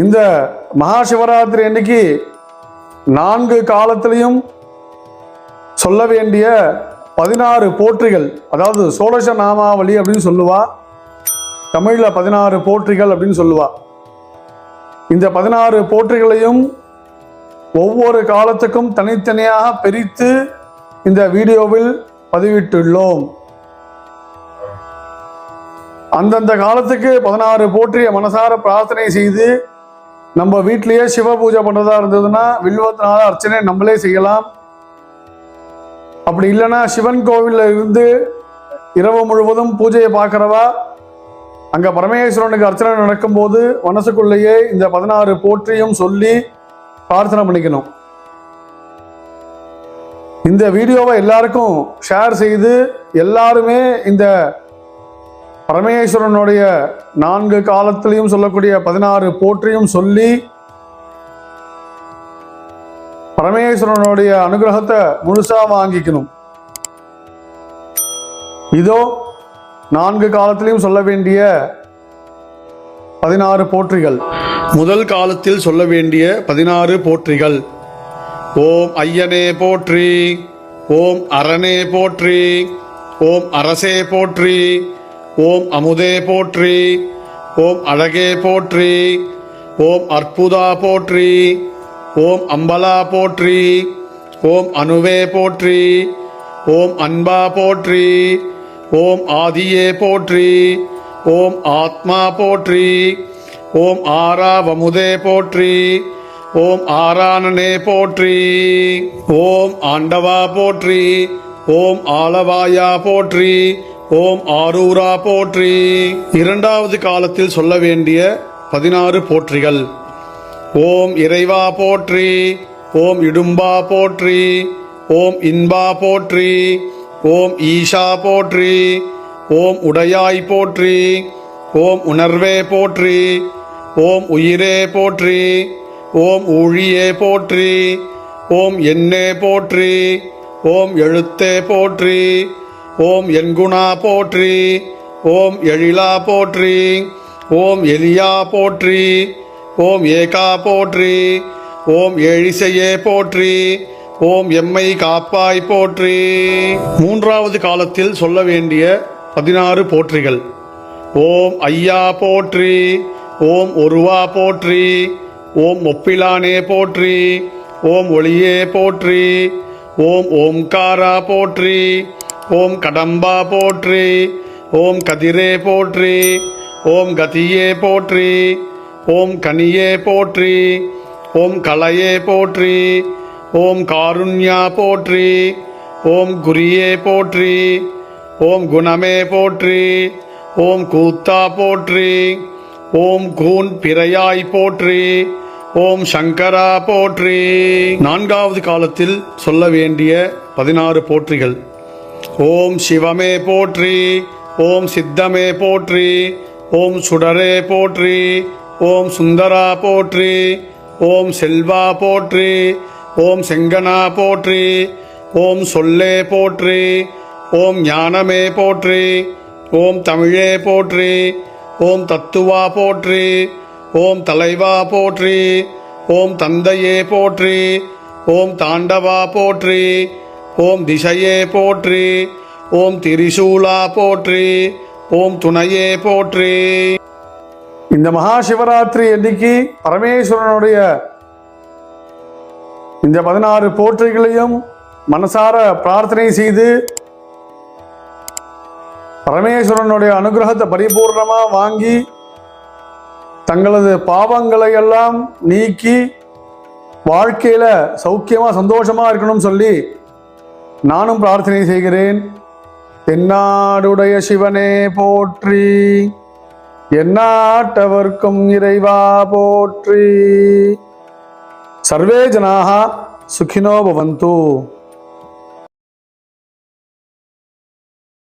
இந்த மகா சிவராத்திரி அன்னைக்கு நான்கு காலத்திலையும் சொல்ல வேண்டிய பதினாறு போற்றிகள் அதாவது சோழச நாமாவளி அப்படின்னு சொல்லுவா தமிழில் பதினாறு போற்றிகள் அப்படின்னு சொல்லுவா. இந்த பதினாறு போற்றிகளையும் ஒவ்வொரு காலத்துக்கும் தனித்தனியாக பிரித்து இந்த வீடியோவில் பதிவிட்டுள்ளோம். அந்தந்த காலத்துக்கு பதினாறு போற்றிய மனசார பிரார்த்தனை செய்து நம்ம வீட்டிலேயே சிவ பூஜை பண்றதா இருந்ததுன்னா வில்வத்தினால அர்ச்சனை நம்மளே செய்யலாம். அப்படி இல்லைன்னா சிவன் கோவில்ல இருந்து இரவு முழுவதும் பூஜையை பார்க்குறவா? அங்க பரமேஸ்வரனுக்கு அர்ச்சனை நடக்கும்போது மனசுக்குள்ளேயே இந்த பதினாறு போற்றியும் சொல்லி பிரார்த்தனை பண்ணிக்கணும். இந்த வீடியோவை எல்லாருக்கும் ஷேர் செய்து எல்லாருமே இந்த பரமேஸ்வரனுடைய நான்கு காலத்திலையும் சொல்லக்கூடிய பதினாறு போற்றியும் சொல்லி பரமேஸ்வரனுடைய அனுகிரகத்தை முழுசா வாங்கிக்கணும். இதோ நான்கு காலத்திலையும் சொல்ல வேண்டிய பதினாறு போற்றிகள். முதல் காலத்தில் சொல்ல வேண்டிய பதினாறு போற்றிகள். ஓம் ஐயனே போற்றி ஓம் அரணே போற்றி ஓம் அரசே போற்றி ஓம் அமுதே போற்றி ஓம் அழகே போற்றி ஓம் அற்புதா போற்றி ஓம் அம்பலா போற்றி ஓம் அணுவே போற்றி ஓம் அன்பா போற்றி ஓம் ஆதியே போற்றி ஓம் ஆத்மா போற்றி ஓம் ஆராவமுதே போற்றி ஓம் ஆராணனே போற்றி ஓம் ஆண்டவா போற்றி ஓம் ஆளவாயா போற்றி ஓம் ஆரூரா போற்றி. இரண்டாவது காலத்தில் சொல்ல வேண்டிய பதினாறு போற்றிகள். ஓம் இறைவா போற்றி. ஓம் இடும்பா போற்றி. ஓம் இன்பா போற்றி. ஓம் ஈஷா போற்றி. ஓம் உடையாய் போற்றி. ஓம் உணர்வே போற்றி. ஓம் உயிரே போற்றி. ஓம் ஊழியே போற்றி. ஓம் எண்ணே போற்றி. ஓம் எழுத்தே போற்றி. ஓம் எங்குணா போற்றி ஓம் எழிலா போற்றி ஓம் எலியா போற்றி ஓம் ஏகா போற்றி ஓம் எழிசையே போற்றி ஓம் எம்மை காப்பாய் போற்றி. மூன்றாவது காலத்தில் சொல்ல வேண்டிய பதினாறு போற்றிகள். ஓம் ஐயா போற்றி ஓம் ஒருவா போற்றி ஓம் ஒப்பிலானே போற்றி ஓம் ஒளியே போற்றி ஓம் ஓம்காரா போற்றி ஓம் கடம்பா போற்றி ஓம் கதிரே போற்றி ஓம் கதியே போற்றி ஓம் கனியே போற்றி ஓம் கலையே போற்றி ஓம் காருண்யா போற்றி ஓம் குரியே போற்றி ஓம் குணமே போற்றி ஓம் கூத்தா போற்றி ஓம் கூன் பிறையாய் போற்றி ஓம் சங்கரா போற்றி நான்காவது காலத்தில் சொல்ல வேண்டிய பதினாறு போற்றிகள் ஓம் சிவமே போற்றி ஓம் சித்தமே போற்றி ஓம் சுடரே போற்றி ஓம் சுந்தரா போற்றி ஓம் செல்வா போற்றி ஓம் செங்கனா போற்றி ஓம் சொல்லே போற்றி ஓம் ஞானமே போற்றி ஓம் தமிழே போற்றி ஓம் தத்துவா போற்றி ஓம் தலைவா போற்றி ஓம் தந்தையே போற்றி ஓம் தாண்டவா போற்றி ஓம் திசையே போற்றி ஓம் திரிசூலா போற்றி ஓம் துணையே போற்றி. இந்த மகா சிவராத்திரி அன்னைக்கு பரமேஸ்வரனுடைய இந்த பதினாறு போற்றிகளையும் மனசார பிரார்த்தனை செய்து பரமேஸ்வரனுடைய அனுகிரகத்தை பரிபூர்ணமா வாங்கி தங்களது பாவங்களை எல்லாம் நீக்கி வாழ்க்கையில சௌக்கியமா சந்தோஷமா இருக்கணும்னு சொல்லி நானும் பிரார்த்தனை செய்கிறேன். தென்னாடுடைய சிவனே போற்றி. எந்நாட்டவர்க்கும் இறைவா போற்றி. சர்வே ஜனாக சுகினோ பவந்து.